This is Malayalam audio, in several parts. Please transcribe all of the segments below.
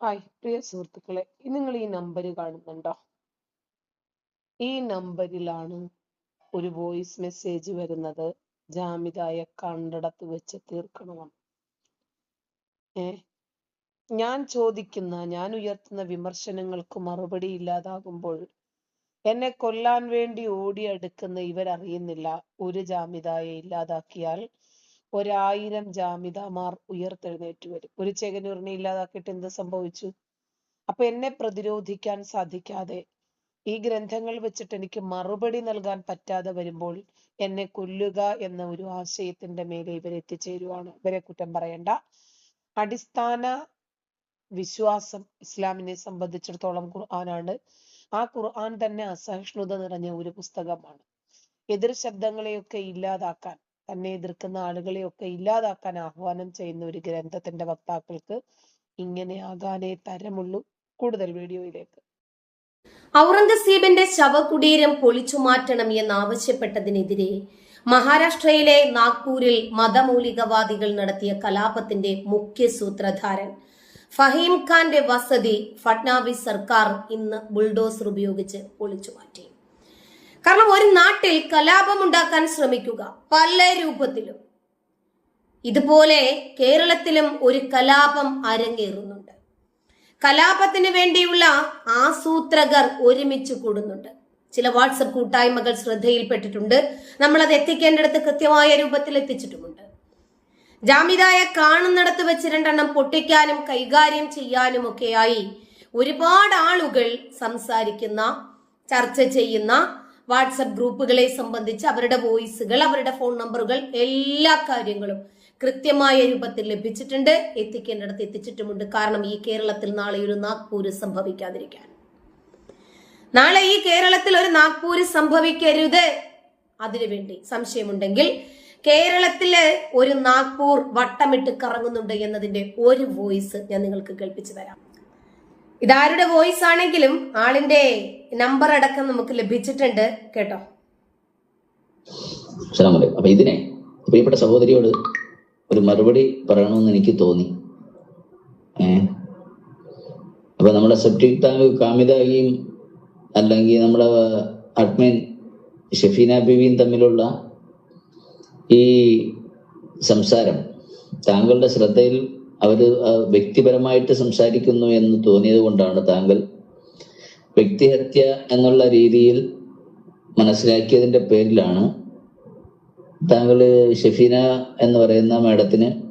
ഹായ് പ്രിയ സുഹൃത്തുക്കളെ നിങ്ങൾ ഈ നമ്പർ കാണുന്നുണ്ടോ? ഈ നമ്പറിലാണ് ഒരു വോയിസ് മെസ്സേജ് വരുന്നത്. ജാമിതായ കണ്ടടത്ത് വെച്ച് തീർക്കണമെന്ന് ഏ? ഞാൻ ചോദിക്കുന്ന ഞാൻ ഉയർത്തുന്ന വിമർശനങ്ങൾക്ക് മറുപടി ഇല്ലാതാകുമ്പോൾ എന്നെ കൊല്ലാൻ വേണ്ടി ഓടിയെടുക്കുന്ന ഇവരറിയുന്നില്ല. ഒരു ജാമിതായെ ഇല്ലാതാക്കിയാൽ ഒരായിരം ജാമിതാമാർ ഉയർത്തെഴുന്നേറ്റ് വരും. ഒരു ചെകനൂറിനെ ഇല്ലാതാക്കിയിട്ട് എന്ത് സംഭവിച്ചു? അപ്പൊ എന്നെ പ്രതിരോധിക്കാൻ സാധിക്കാതെ ഈ ഗ്രന്ഥങ്ങൾ വെച്ചിട്ട് എനിക്ക് മറുപടി നൽകാൻ പറ്റാതെ വരുമ്പോൾ എന്നെ കൊല്ലുക എന്ന ഒരു ആശയത്തിന്റെ മേലെ ഇവർ എത്തിച്ചേരുവാണ്. ഇവരെ കുറ്റം പറയണ്ട. അടിസ്ഥാന വിശ്വാസം ഇസ്ലാമിനെ സംബന്ധിച്ചിടത്തോളം ഖുർആനാണ്. ആ ഖുർആൻ തന്നെ അസഹിഷ്ണുത നിറഞ്ഞ ഒരു പുസ്തകമാണ്. എതിർ ശബ്ദങ്ങളെയൊക്കെ ഇല്ലാതാക്കാൻ തന്നെ എതിർക്കുന്ന ആളുകളെയൊക്കെ ഇല്ലാതാക്കാൻ ആഹ്വാനം ചെയ്യുന്ന ഒരു ഗ്രന്ഥത്തിന്റെ വക്താക്കൾക്ക് ഇങ്ങനെ ആകാനേ തരമുള്ളൂ കൂടുതൽ വീഡിയോയിലേക്ക്. ഔറംഗസീബിന്റെ ശവകുടീരം പൊളിച്ചു മാറ്റണം എന്നാവശ്യപ്പെട്ടതിനെതിരെ മഹാരാഷ്ട്രയിലെ നാഗ്പൂരിൽ മതമൗലികവാദികൾ നടത്തിയ കലാപത്തിന്റെ മുഖ്യ സൂത്രധാരൻ ഫഹീം ഖാന്റെ വസതി ഫട്നാവിസ് സർക്കാർ ഇന്ന് ബുൾഡോസർ ഉപയോഗിച്ച് പൊളിച്ചു മാറ്റി കാരണം ഒരു നാട്ടിൽ കലാപം ഉണ്ടാക്കാൻ ശ്രമിക്കുക പല രൂപത്തിലും. ഇതുപോലെ കേരളത്തിലും ഒരു കലാപം അരങ്ങേറുന്നുണ്ട്. കലാപത്തിന് വേണ്ടിയുള്ള ആസൂത്രകർ ഒരുമിച്ച് കൂടുന്നുണ്ട്. ചില വാട്സപ്പ് കൂട്ടായ്മകൾ ശ്രദ്ധയിൽപ്പെട്ടിട്ടുണ്ട്. നമ്മൾ അത് എത്തിക്കേണ്ടിടത്ത് കൃത്യമായ രൂപത്തിൽ എത്തിച്ചിട്ടുമുണ്ട്. ജാമിതായെ കാണുന്നിടത്ത് വെച്ച് രണ്ടെണ്ണം പൊട്ടിക്കാനും കൈകാര്യം ചെയ്യാനും ഒക്കെയായി ഒരുപാട് ആളുകൾ സംസാരിക്കുന്ന ചർച്ച ചെയ്യുന്ന വാട്സപ്പ് ഗ്രൂപ്പുകളെ സംബന്ധിച്ച് അവരുടെ വോയിസുകൾ അവരുടെ ഫോൺ നമ്പറുകൾ എല്ലാ കാര്യങ്ങളും കൃത്യമായ രൂപത്തിൽ ലഭിച്ചിട്ടുണ്ട്. എത്തിക്കേണ്ടിടത്ത് എത്തിച്ചിട്ടുമുണ്ട്. കാരണം ഈ കേരളത്തിൽ നാളെ ഒരു നാഗ്പൂര് സംഭവിക്കാതിരിക്കാൻ. നാളെ ഈ കേരളത്തിൽ ഒരു നാഗ്പൂര് സംഭവിക്കരുത്. അതിനുവേണ്ടി സംശയമുണ്ടെങ്കിൽ കേരളത്തിൽ ഒരു നാഗ്പൂർ വട്ടമിട്ട് കറങ്ങുന്നുണ്ട് എന്നതിന്റെ ഒരു വോയിസ് ഞാൻ നിങ്ങൾക്ക് കേൾപ്പിച്ചു തരാം. ഇതാരുടെ വോയിസ് ആണെങ്കിലും ആളിന്റെ നമ്പർ അടക്കം നമുക്ക് ലഭിച്ചിട്ടുണ്ട്. കേട്ടോ? അപ്പൊ ഇതിനെ പ്രിയപ്പെട്ട സഹോദരിയോട് ഒരു മറുപടി പറയണമെന്ന് എനിക്ക് തോന്നി. അപ്പൊ നമ്മുടെ സബ്ജക്ട് ടാങ്ക് കാമിതയും അല്ലെങ്കിൽ നമ്മുടെ അഡ്മിൻ ഷെഫീന ബിവിയും തമ്മിലുള്ള ഈ സംസാരം താങ്കളുടെ ശ്രദ്ധയിൽ അവർ വ്യക്തിപരമായിട്ട് സംസാരിക്കുന്നു എന്ന് തോന്നിയത് കൊണ്ടാണ് താങ്കൾ വ്യക്തിഹത്യ എന്നുള്ള രീതിയിൽ മനസ്സിലാക്കിയതിന്റെ പേരിലാണ് താങ്കൾ ഷെഫീന എന്ന് പറയുന്ന മാഡത്തിന്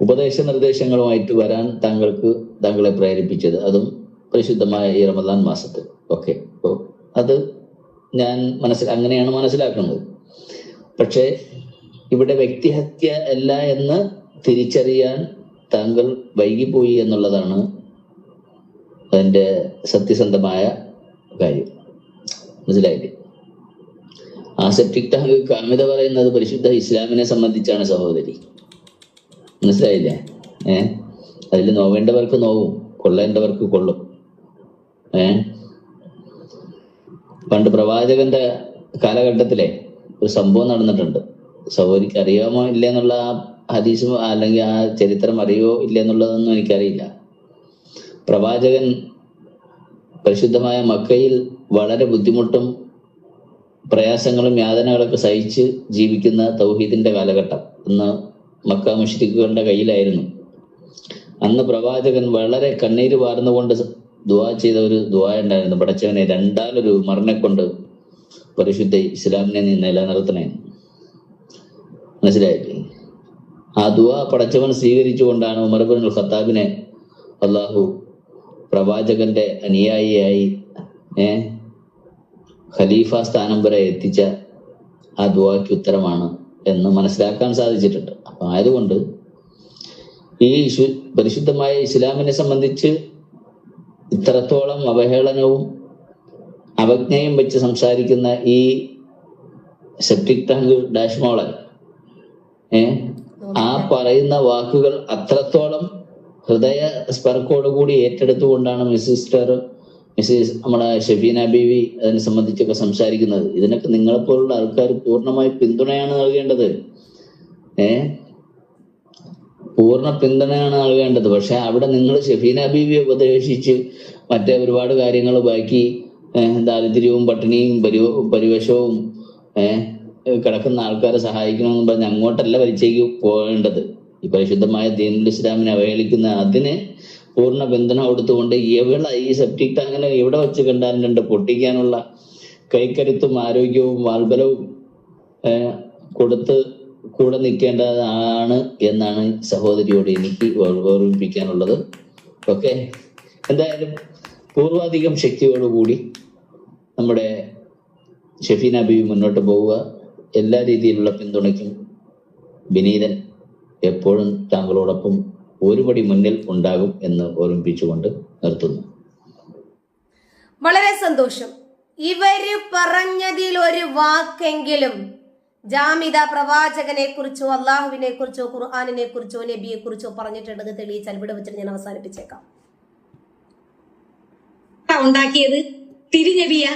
ഉപദേശ നിർദ്ദേശങ്ങളുമായിട്ട് വരാൻ താങ്കൾക്ക് താങ്കളെ പ്രേരിപ്പിച്ചത്. അതും പരിശുദ്ധമായ ഈ റമദാൻ മാസത്തിൽ. ഓക്കെ. അപ്പോൾ അത് ഞാൻ മനസ്സിൽ അങ്ങനെയാണ് മനസ്സിലാക്കുന്നത്. പക്ഷേ ഇവിടെ വ്യക്തിഹത്യ അല്ല എന്ന് തിരിച്ചറിയാൻ താങ്കൾ വൈകിപ്പോയി എന്നുള്ളതാണ് അതിന്റെ സത്യസന്ധമായ കാര്യം. മനസ്സിലായില്ലേ? ആ സെപ്റ്റിക് ടാങ്ക് കാമിത പറയുന്നത് പരിശുദ്ധ ഇസ്ലാമിനെ സംബന്ധിച്ചാണ് സഹോദരി. മനസ്സിലായില്ലേ? ഏ? അതിൽ നോവേണ്ടവർക്ക് നോവും കൊള്ളേണ്ടവർക്ക് കൊള്ളും. ഏ? പണ്ട് പ്രവാചകന്റെ കാലഘട്ടത്തിലെ ഒരു സംഭവം നടന്നിട്ടുണ്ട്. സഹോദരിക്ക് അറിയാമോ ഇല്ല എന്നുള്ള ആ ഹദീസ് അല്ലെങ്കിൽ ആ ചരിത്രം അറിയോ ഇല്ല എന്നുള്ളതൊന്നും എനിക്കറിയില്ല. പ്രവാചകൻ പരിശുദ്ധമായ മക്കയിൽ വളരെ ബുദ്ധിമുട്ടും പ്രയാസങ്ങളും യാതനകളൊക്കെ സഹിച്ച് ജീവിക്കുന്ന തൗഹീദിന്റെ കാലഘട്ടം. അന്ന് മക്ക മുഷ്രിഖുകളുടെ കയ്യിലായിരുന്നു. അന്ന് പ്രവാചകൻ വളരെ കണ്ണീര് വാർന്നുകൊണ്ട് ദുവാ ചെയ്ത ഒരു ദുവാ ഉണ്ടായിരുന്നു. പടച്ചവനെ രണ്ടാലൊരു മറിനെ കൊണ്ട് പരിശുദ്ധ ഇസ്ലാമിനെ നിലനിർത്തണേ. മനസ്സിലായില്ലേ? ആ ദുവാ പടച്ചവൻ സ്വീകരിച്ചുകൊണ്ടാണ് ഉമർ ബിൻ ഖത്താബിനെ അള്ളാഹു പ്രവാചകന്റെ അനുയായിയായി ഏ ഖലീഫ സ്ഥാനം വരെ എത്തിച്ച ആ ദുവാക്ക് ഉത്തരമാണ് എന്ന് മനസ്സിലാക്കാൻ സാധിച്ചിട്ടുണ്ട്. അപ്പൊ ആയതുകൊണ്ട് ഈ പരിശുദ്ധമായ ഇസ്ലാമിനെ സംബന്ധിച്ച് ഇത്രത്തോളം അവഹേളനവും അവജ്ഞയും വെച്ച് സംസാരിക്കുന്ന ഈ സെപ്റ്റിക് ടാങ്ക് ഡാഷ്മോളൻ ഏഹ് ആ പറയുന്ന വാക്കുകൾ അത്രത്തോളം ഹൃദയ സ്പർക്കോടുകൂടി ഏറ്റെടുത്തുകൊണ്ടാണ് മിസിസ്റ്റർ മിസ്സിസ് നമ്മുടെ ഷെഫീന ബീവി അതിനെ സംബന്ധിച്ചൊക്കെ സംസാരിക്കുന്നത്. ഇതിനൊക്കെ നിങ്ങളെപ്പോലുള്ള ആൾക്കാർ പൂർണമായി പിന്തുണയാണ് നൽകേണ്ടത്. ഏ? പൂർണ പിന്തുണയാണ് നൽകേണ്ടത്. പക്ഷെ അവിടെ നിങ്ങൾ ഷെഫീന ബീവി ഉപദേശിച്ച് മറ്റേ ഒരുപാട് കാര്യങ്ങൾ ബാക്കി ദാരിദ്ര്യവും പട്ടിണിയും പരിവേഷവും ഏഹ്, കിടക്കുന്ന ആൾക്കാരെ സഹായിക്കണമെന്ന് പറഞ്ഞ് അങ്ങോട്ടല്ല വലിച്ചേക്ക് പോകേണ്ടത്. ഈ പരിശുദ്ധമായ ദീനുൽ ഇസ്ലാമിനെ അവഹേളിക്കുന്ന അതിന് പൂർണ പിന്തുണ കൊടുത്തുകൊണ്ട് എവിടെ ഈ സെപ്റ്റിക് ടാങ്കിനെ എവിടെ വെച്ച് കണ്ടാലും രണ്ട് പൊട്ടിക്കാനുള്ള കൈക്കരുത്തും ആരോഗ്യവും വാൽബലവും കൊടുത്ത് കൂടെ നിൽക്കേണ്ടതാണ് എന്നാണ് സഹോദരിയോട് എനിക്ക് ഓർമ്മിപ്പിക്കാനുള്ളത്. ഓക്കെ? എന്തായാലും പൂർവാധികം ശക്തിയോടുകൂടി നമ്മുടെ ഷെഫീന ബീവി മുന്നോട്ട് പോവുക. എല്ലാ രീതിയിലുള്ള പിന്തുണയ്ക്കും. വിനീതൻ എപ്പോഴും താങ്കളോടൊപ്പം ഒരുപടി മുന്നിൽ ഉണ്ടാകും എന്ന് ഓർമ്മിപ്പിച്ചുകൊണ്ട് നിർത്തുന്നു. വളരെ സന്തോഷം. ഇവർ പറഞ്ഞതിൽ ഒരു വാക്കെങ്കിലും ജാമിത പ്രവാചകനെ കുറിച്ചോ അള്ളാഹുവിനെ കുറിച്ചോ ഖുർആാനിനെ കുറിച്ചോ നബിയെ കുറിച്ചോ പറഞ്ഞിട്ടുണ്ടെന്ന് തെളിയിച്ചാൽ ഇവിടെ വെച്ചിട്ട് ഞാൻ അവസാനിപ്പിച്ചേക്കാം. ഉണ്ടാക്കിയത് തിരുനബിയ.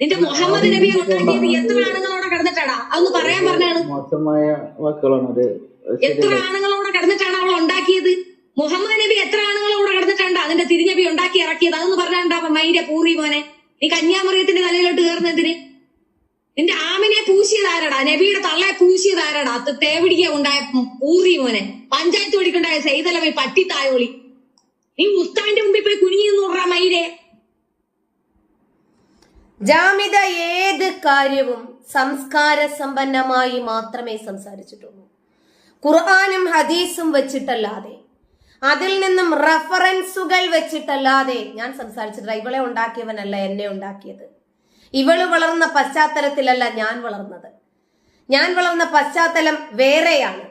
നിന്റെ മുഹമ്മദ് നബിയെ ഉണ്ടാക്കിയത്. ആണുങ്ങളോടെ കിടന്നിട്ടാടാ അതൊന്ന് പറയാൻ പറഞ്ഞാണ്. മോശമായ വാക്കുകളാണ് അത് എത്ര ആണുങ്ങളോടെ കിടന്നിട്ടാണ് അവൾ ഉണ്ടാക്കിയത്? മുഹമ്മദ് നബി എത്ര ആണുങ്ങളോടെ കിടന്നിട്ടാണ്ടാ അതിന്റെ തിരിഞ്ഞബി ഉണ്ടാക്കി ഇറക്കിയത്? അതൊന്ന് പറഞ്ഞാണ്ടാ മൈന്റെ പൂറി മോനെ. നീ കന്യാമറിയത്തിന്റെ തലയിലോട്ട് കയറുന്നതിന് നിന്റെ ആമിനെ പൂശിയതാരടാ നബിയുടെ തള്ളയെ പൂശിയതാരടാ അത് തേവിടിക്ക ഉണ്ടായ പൂറി മോനെ. പഞ്ചായത്ത് വഴിക്കുണ്ടായ പട്ടിത്തായോളി. നീ മുമ്പിൽ പോയി കുനിഞ്ഞു നിന്നുറാ ജാമിത ഏത് കാര്യവും സംസ്കാര സമ്പന്നമായി മാത്രമേ സംസാരിച്ചിട്ടുള്ളൂ. ഖുർആാനും ഹദീസും വെച്ചിട്ടല്ലാതെ അതിൽ നിന്നും റഫറൻസുകൾ വെച്ചിട്ടല്ലാതെ ഞാൻ സംസാരിച്ചിട്ടില്ല. ഇവളെ ഉണ്ടാക്കിയവനല്ല എന്നെ ഉണ്ടാക്കിയത്. ഇവൾ വളർന്ന പശ്ചാത്തലത്തിലല്ല ഞാൻ വളർന്നത്. ഞാൻ വളർന്ന പശ്ചാത്തലം വേറെയാണ്.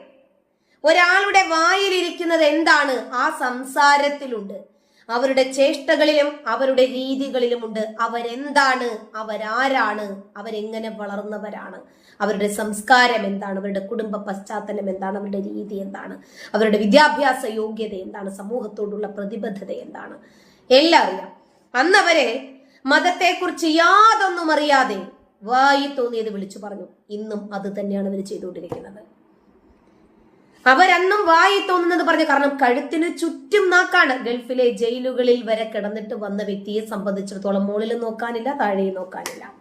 ഒരാളുടെ വായിലിരിക്കുന്നത് എന്താണ്? ആ സംസാരത്തിലുണ്ട്. അവരുടെ ചേഷ്ടകളിലും അവരുടെ രീതികളിലുമുണ്ട്. അവരെന്താണ്? അവരാരാണ്? അവരെങ്ങനെ വളർന്നവരാണ്? അവരുടെ സംസ്കാരം എന്താണ്? അവരുടെ കുടുംബ പശ്ചാത്തലം എന്താണ്? അവരുടെ രീതി എന്താണ്? അവരുടെ വിദ്യാഭ്യാസ യോഗ്യത എന്താണ്? സമൂഹത്തോടുള്ള പ്രതിബദ്ധത എന്താണ്? എല്ലാം അറിയാം അന്നവരെ മതത്തെക്കുറിച്ച് യാതൊന്നും അറിയാതെ വായി തോന്നിയത് വിളിച്ചു പറഞ്ഞു. ഇന്നും അത് തന്നെയാണ് അവർ ചെയ്തുകൊണ്ടിരിക്കുന്നത്. അവരന്നും വായി തോന്നുന്നത് പറഞ്ഞു കാരണം കഴുത്തിന് ചുറ്റും നാക്കാണ്. ഗൾഫിലെ ജയിലുകളിൽ വരെ കിടന്നിട്ട് വന്ന വ്യക്തിയെ സംബന്ധിച്ചിടത്തോളം മുകളിൽ നോക്കാനില്ല താഴെ നോക്കാനില്ല.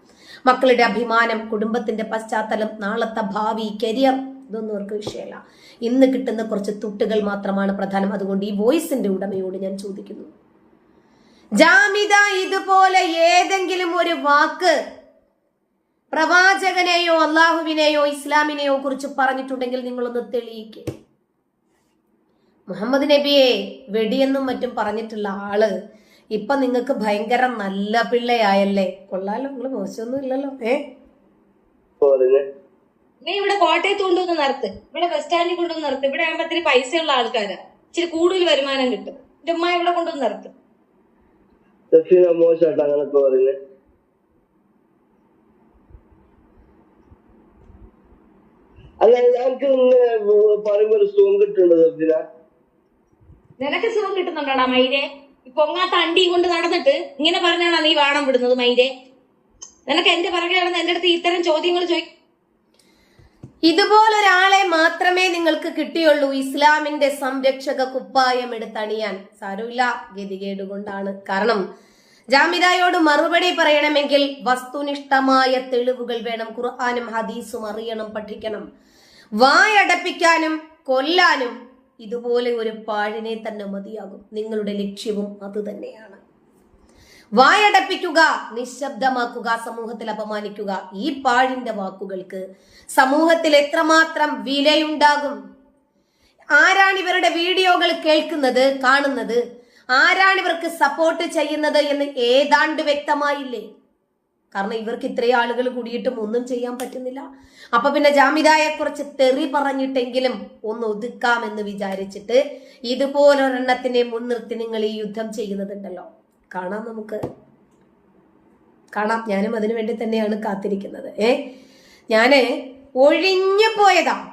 മക്കളുടെ അഭിമാനം കുടുംബത്തിന്റെ പശ്ചാത്തലം നാളത്തെ ഭാവി കരിയർ ഇതൊന്നും അവർക്ക് വിഷയമല്ല. ഇന്ന് കിട്ടുന്ന കുറച്ച് തുട്ടുകൾ മാത്രമാണ് പ്രധാനം. അതുകൊണ്ട് ഈ വോയിസിന്റെ ഉടമയോട് ഞാൻ ചോദിക്കുന്നു. ജാമിത ഇതുപോലെ ഏതെങ്കിലും ഒരു വാക്ക് പ്രവാചകനെയോ അള്ളാഹുവിനെയോ ഇസ്ലാമിനെയോ കുറിച്ച് പറഞ്ഞിട്ടുണ്ടെങ്കിൽ നിങ്ങളൊന്ന് തെളിയിക്കുക മുഹമ്മദ് നബിയെ വെടിയെന്നും മറ്റും പറഞ്ഞിട്ടുള്ള ആൾ ഇപ്പൊ നിങ്ങൾക്ക് ഭയങ്കര നല്ല പിള്ളയായല്ലേ? കൊള്ളാലോ നിങ്ങൾ മോശമൊന്നും ഇല്ലല്ലോ. ഏ? നീ ഇവിടെ കോട്ടയത്ത് കൊണ്ടുവന്ന് നിർത്ത്. ഇവിടെ ബസ് സ്റ്റാൻഡിൽ കൊണ്ടുവന്ന് നിർത്ത്. ഇവിടെ ആകുമ്പോ ഇത്തിരി പൈസയുള്ള ആൾക്കാരാ. ഇച്ചിരി കൂടുതൽ വരുമാനം കിട്ടും. എന്റെ ഉമ്മ ഇവിടെ കൊണ്ടുവന്ന് നിർത്ത്. മോശമായിട്ട് അങ്ങനൊക്കെ പറയുന്നത് അല്ല ഞങ്ങൾക്ക് ഇങ്ങനെ പറയുമ്പോ ഒരു സുഖം കിട്ടുന്നുണ്ട് സഫീന നിനക്ക് സുഖം കിട്ടുന്നുണ്ടോടാ മൈരെ? പൊങ്ങാത്ത അണ്ടിയും കൊണ്ട് നടന്നിട്ട് ഇങ്ങനെ പറഞ്ഞാണോ നീ വാണം വിടുന്നത് മൈരെ? നിനക്ക് എന്റെ പിറകെ നടന്ന് എന്റെ അടുത്ത് ഇത്തരം ചോദ്യങ്ങൾ ചോദി ഇതുപോലൊരാളെ മാത്രമേ നിങ്ങൾക്ക് കിട്ടിയുള്ളൂ ഇസ്ലാമിന്റെ സംരക്ഷക കുപ്പായം എടുത്തണിയാൻ. സാരമില്ല ഗതികേട് കൊണ്ടാണ് കാരണം ജാമിദായോട് മറുപടി പറയണമെങ്കിൽ വസ്തുനിഷ്ഠമായ തെളിവുകൾ വേണം ഖുർആാനും ഹദീസും അറിയണം പഠിക്കണം. വായടപ്പിക്കാനും കൊല്ലാനും ഇതുപോലെ ഒരു പാഴിനെ തന്നെ മതിയാകും. നിങ്ങളുടെ ലക്ഷ്യവും അത് തന്നെയാണ്. വായടപ്പിക്കുക നിശബ്ദമാക്കുക സമൂഹത്തിൽ അപമാനിക്കുക ഈ പാഴിന്റെ വാക്കുകൾക്ക് സമൂഹത്തിൽ എത്രമാത്രം വിലയുണ്ടാകും? ആരാണ് ഇവരുടെ വീഡിയോകൾ കേൾക്കുന്നത് കാണുന്നത്? ആരാണ് ഇവർക്ക് സപ്പോർട്ട് ചെയ്യുന്നത് എന്ന് ഏതാണ്ട് വ്യക്തമായില്ലേ? കാരണം ഇവർക്ക് ഇത്രയും ആളുകൾ കൂടിയിട്ടും ഒന്നും ചെയ്യാൻ പറ്റുന്നില്ല. അപ്പൊ പിന്നെ ജാമിതായെ കുറിച്ച് തെറി പറഞ്ഞിട്ടെങ്കിലും ഒന്ന് ഒതുക്കാമെന്ന് വിചാരിച്ചിട്ട് ഇതുപോലൊരെണ്ണത്തിനെ മുൻനിർത്തി നിങ്ങൾ ഈ യുദ്ധം ചെയ്യുന്നതുണ്ടല്ലോ. കാണാം നമുക്ക്. കാണാം. ഞാനും അതിനു വേണ്ടി തന്നെയാണ് കാത്തിരിക്കുന്നത്. ഏ? ഞാൻ ഒഴിഞ്ഞു പോയതാ.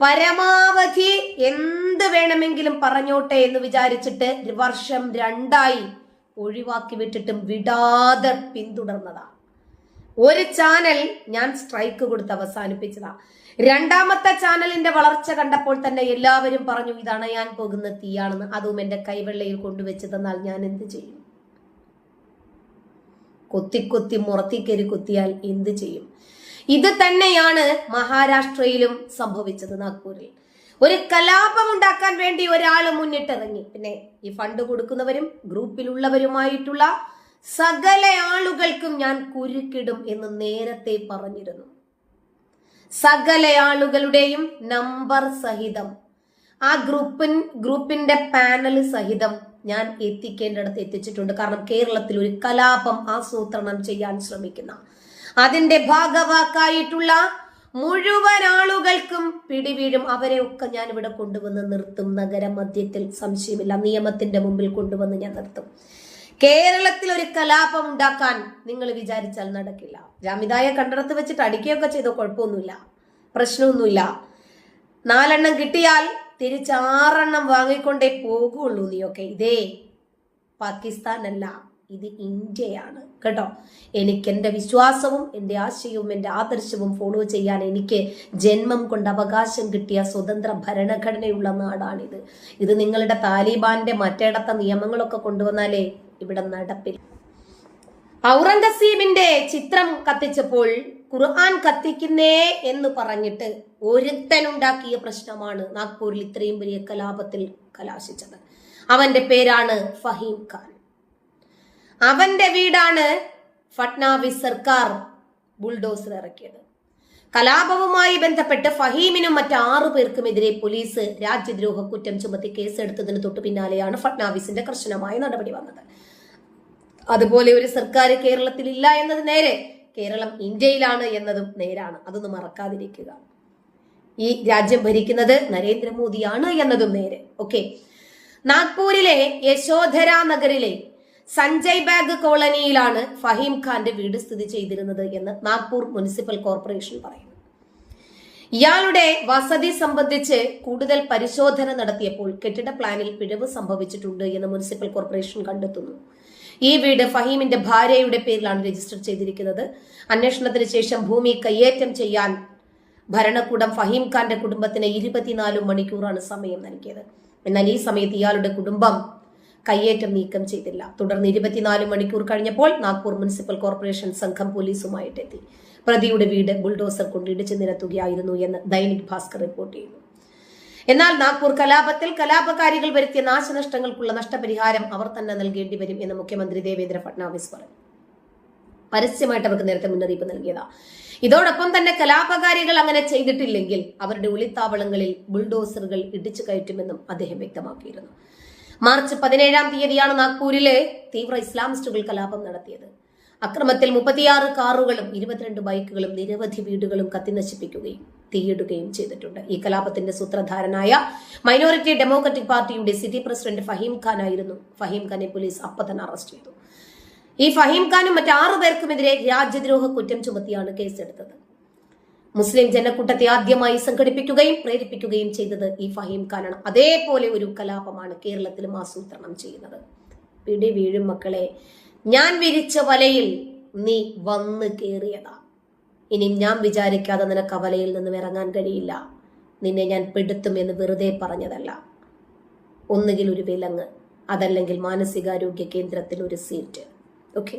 പരമാവധി എന്ത് വേണമെങ്കിലും പറഞ്ഞോട്ടെ എന്ന് വിചാരിച്ചിട്ട് വർഷം രണ്ടായി ഒഴിവാക്കി വിട്ടിട്ടും വിടാതെ പിന്തുടർന്നതാ. ഒരു ചാനൽ ഞാൻ സ്ട്രൈക്ക് കൊടുത്ത് അവസാനിപ്പിച്ചതാ. രണ്ടാമത്തെ ചാനലിന്റെ വളർച്ച കണ്ടപ്പോൾ തന്നെ എല്ലാവരും പറഞ്ഞു ഇതാണ് ഞാൻ പോകുന്ന തീയാണെന്ന് അതും എന്റെ കൈവെള്ളയിൽ കൊണ്ടുവച്ച് തന്നാൽ ഞാൻ എന്ത് ചെയ്യും? കൊത്തി കൊത്തി മുറത്തിക്കരി കൊത്തിയാൽ എന്ത് ചെയ്യും? ഇത് തന്നെയാണ് മഹാരാഷ്ട്രയിലും സംഭവിച്ചത് നാഗ്പൂരിൽ. ഒരു കലാപം ഉണ്ടാക്കാൻ വേണ്ടി ഒരാൾ മുന്നിട്ടിറങ്ങി. പിന്നെ ഈ ഫണ്ട് കൊടുക്കുന്നവരും ഗ്രൂപ്പിലുള്ളവരുമായിട്ടുള്ള സകല ആളുകൾക്കും ഞാൻ കുരുക്കിടും എന്ന് നേരത്തെ പറഞ്ഞിരുന്നു. സകല ആളുകളുടെയും നമ്പർ സഹിതം ആ ഗ്രൂപ്പിൻ ഗ്രൂപ്പിന്റെ പാനൽ സഹിതം ഞാൻ എത്തിക്കേണ്ടടത്ത് എത്തിച്ചിട്ടുണ്ട്. കാരണം കേരളത്തിൽ ഒരു കലാപം ആസൂത്രണം ചെയ്യാൻ ശ്രമിക്കുന്ന അതിന്റെ ഭാഗവാക്കായിട്ടുള്ള മുഴുവൻ ആളുകൾക്കും പിടിവീഴും അവരെ ഒക്കെ ഞാൻ ഇവിടെ കൊണ്ടുവന്ന് നിർത്തും. നഗര മധ്യത്തിൽ സംശയമില്ല. നിയമത്തിന്റെ മുമ്പിൽ കൊണ്ടുവന്ന് ഞാൻ നിർത്തും. കേരളത്തിൽ ഒരു കലാപം ഉണ്ടാക്കാൻ നിങ്ങൾ വിചാരിച്ചാൽ നടക്കില്ല. ജാമിതായ കണ്ടിടത്ത് വെച്ചിട്ട് അടിക്കുകയൊക്കെ ചെയ്ത കുഴപ്പമൊന്നുമില്ല. പ്രശ്നമൊന്നുമില്ല. നാലെണ്ണം കിട്ടിയാൽ തിരിച്ച് ആറെണ്ണം വാങ്ങിക്കൊണ്ടേ പോകുള്ളൂ നീയൊക്കെ. ഇതേ പാകിസ്ഥാൻ അല്ല ഇത് ഇന്ത്യയാണ്. കേട്ടോ? എനിക്ക് എന്റെ വിശ്വാസവും എന്റെ ആശയവും എന്റെ ആദർശവും ഫോളോ ചെയ്യാൻ എനിക്ക് ജന്മം കൊണ്ട് അവകാശം കിട്ടിയ സ്വതന്ത്ര ഭരണഘടനയുള്ള നാടാണിത്. ഇത് നിങ്ങളുടെ താലിബാന്റെ മറ്റേടത്ത നിയമങ്ങളൊക്കെ കൊണ്ടുവന്നാലേ ഇവിടെ നടപ്പിൽ. ഔറംഗസീബിന്റെ ചിത്രം കത്തിച്ചപ്പോൾ ഖുർആൻ കത്തിക്കുന്നേ എന്ന് പറഞ്ഞിട്ട് ഒരുത്തനുണ്ടാക്കിയ പ്രശ്നമാണ് നാഗ്പൂരിൽ ഇത്രയും വലിയ കലാപത്തിൽ കലാശിച്ചത്. അവന്റെ പേരാണ് ഫഹീം ഖാൻ. അവന്റെ വീടാണ് ഫട്നാവിസ് സർക്കാർ ബുൾഡോസർ ഇറക്കിയത്. കലാപവുമായി ബന്ധപ്പെട്ട് ഫഹീമിനും മറ്റ് ആറു പേർക്കുമെതിരെ പോലീസ് രാജ്യദ്രോഹ കുറ്റം ചുമത്തി കേസെടുത്തതിന് തൊട്ടു പിന്നാലെയാണ് ഫട്നാവിസിന്റെ കർശനമായ നടപടി വന്നത്. അതുപോലെ ഒരു സർക്കാർ കേരളത്തിൽ ഇല്ല എന്നത് നേരെ കേരളം ഇന്ത്യയിലാണ് എന്നതും നേരാണ്. അതൊന്നും മറക്കാതിരിക്കുക. ഈ രാജ്യം ഭരിക്കുന്നത് നരേന്ദ്രമോദിയാണ് എന്നതും നേരെ. ഓക്കെ. നാഗ്പൂരിലെ യശോധര നഗറിലെ സഞ്ജയ് ബാഗ് കോളനിയിലാണ് ഫഹീം ഖാന്റെ വീട് സ്ഥിതി ചെയ്തിരുന്നത് എന്ന് നാഗ്പൂർ മുനിസിപ്പൽ കോർപ്പറേഷൻ പറയുന്നു. ഇയാളുടെ വസതി സംബന്ധിച്ച് കൂടുതൽ പരിശോധന നടത്തിയപ്പോൾ കെട്ടിട പ്ലാനിൽ പിഴവ് സംഭവിച്ചിട്ടുണ്ട് എന്ന് മുനിസിപ്പൽ കോർപ്പറേഷൻ കണ്ടെത്തുന്നു. ഈ വീട് ഫഹീമിന്റെ ഭാര്യയുടെ പേരിലാണ് രജിസ്റ്റർ ചെയ്തിരിക്കുന്നത്. അന്വേഷണത്തിന് ശേഷം ഭൂമി കയ്യേറ്റം ചെയ്യാൻ ഭരണകൂടം ഫഹീം ഖാന്റെ കുടുംബത്തിന് ഇരുപത്തിനാല് മണിക്കൂറാണ് സമയം നൽകിയത്. എന്നാൽ ഈ സമയത്ത് ഇയാളുടെ കുടുംബം കയ്യേറ്റം നീക്കം ചെയ്തില്ല. തുടർന്ന് ഇരുപത്തിനാല് മണിക്കൂർ കഴിഞ്ഞപ്പോൾ നാഗ്പൂർ മുനിസിപ്പൽ കോർപ്പറേഷൻ സംഘം പോലീസുമായിട്ടെത്തി. പ്രതിയുടെ വീട് ബുൾഡോസർ കൊണ്ട് ഇടിച്ചു നിരത്തുകയായിരുന്നു എന്ന് ദൈനിക് ഭാസ്കർ റിപ്പോർട്ട് ചെയ്യുന്നു. എന്നാൽ നാഗ്പൂർ കലാപത്തിൽ കലാപകാരികൾ വരുത്തിയ നാശനഷ്ടങ്ങൾക്കുള്ള നഷ്ടപരിഹാരം അവർ തന്നെ നൽകേണ്ടി വരും എന്ന് മുഖ്യമന്ത്രി ദേവേന്ദ്ര ഫട്നാവിസ് പറഞ്ഞു. പരസ്യമായിട്ട് അവർക്ക് നേരത്തെ മുന്നറിയിപ്പ് നൽകിയതാ. ഇതോടൊപ്പം തന്നെ കലാപകാരികൾ അങ്ങനെ ചെയ്തിട്ടില്ലെങ്കിൽ അവരുടെ ഒളിത്താവളങ്ങളിൽ ബുൾഡോസറുകൾ ഇടിച്ചു കയറ്റുമെന്നും അദ്ദേഹം വ്യക്തമാക്കിയിരുന്നു. മാർച്ച് പതിനേഴാം തീയതിയാണ് നാഗ്പൂരിലെ തീവ്ര ഇസ്ലാമിസ്റ്റുകൾ കലാപം നടത്തിയത്. അക്രമത്തിൽ മുപ്പത്തിയാറ് കാറുകളും ഇരുപത്തിരണ്ട് ബൈക്കുകളും നിരവധി വീടുകളും കത്തിനശിപ്പിക്കുകയും തീയിടുകയും ചെയ്തിട്ടുണ്ട്. ഈ കലാപത്തിന്റെ സൂത്രധാരനായ മൈനോറിറ്റി ഡെമോക്രാറ്റിക് പാർട്ടിയുടെ സിറ്റി പ്രസിഡന്റ് ഫഹീം ഖാൻ ആയിരുന്നു ഫഹീം ഖാനെ പോലീസ് അപ്പൊ തന്നെ അറസ്റ്റ് ചെയ്തു. ഈ ഫഹീം ഖാനും മറ്റാറു പേർക്കുമെതിരെ രാജ്യദ്രോഹ കുറ്റം ചുമത്തിയാണ് കേസെടുത്തത്. മുസ്ലിം ജനക്കൂട്ടത്തെ ആദ്യമായി സംഘടിപ്പിക്കുകയും പ്രേരിപ്പിക്കുകയും ചെയ്തത് ഈ ഫഹീം ഖാനാണ്. അതേപോലെ ഒരു കലാപമാണ് കേരളത്തിലും ആസൂത്രണം ചെയ്യുന്നത്. പിടി വീഴും മക്കളെ ഞാൻ വിരിച്ച വലയിൽ നീ വന്ന് കേറിയതാ. ഇനി ഞാൻ വിചാരിക്കാതെ നിനക്ക് വലയിൽ നിന്നും ഇറങ്ങാൻ കഴിയില്ല. നിന്നെ ഞാൻ പെടുത്തും എന്ന് വെറുതെ പറഞ്ഞതല്ല. ഒന്നുകിൽ ഒരു വിലങ്ങ് അതല്ലെങ്കിൽ മാനസികാരോഗ്യ കേന്ദ്രത്തിൽ ഒരു സീറ്റ്. ഓക്കെ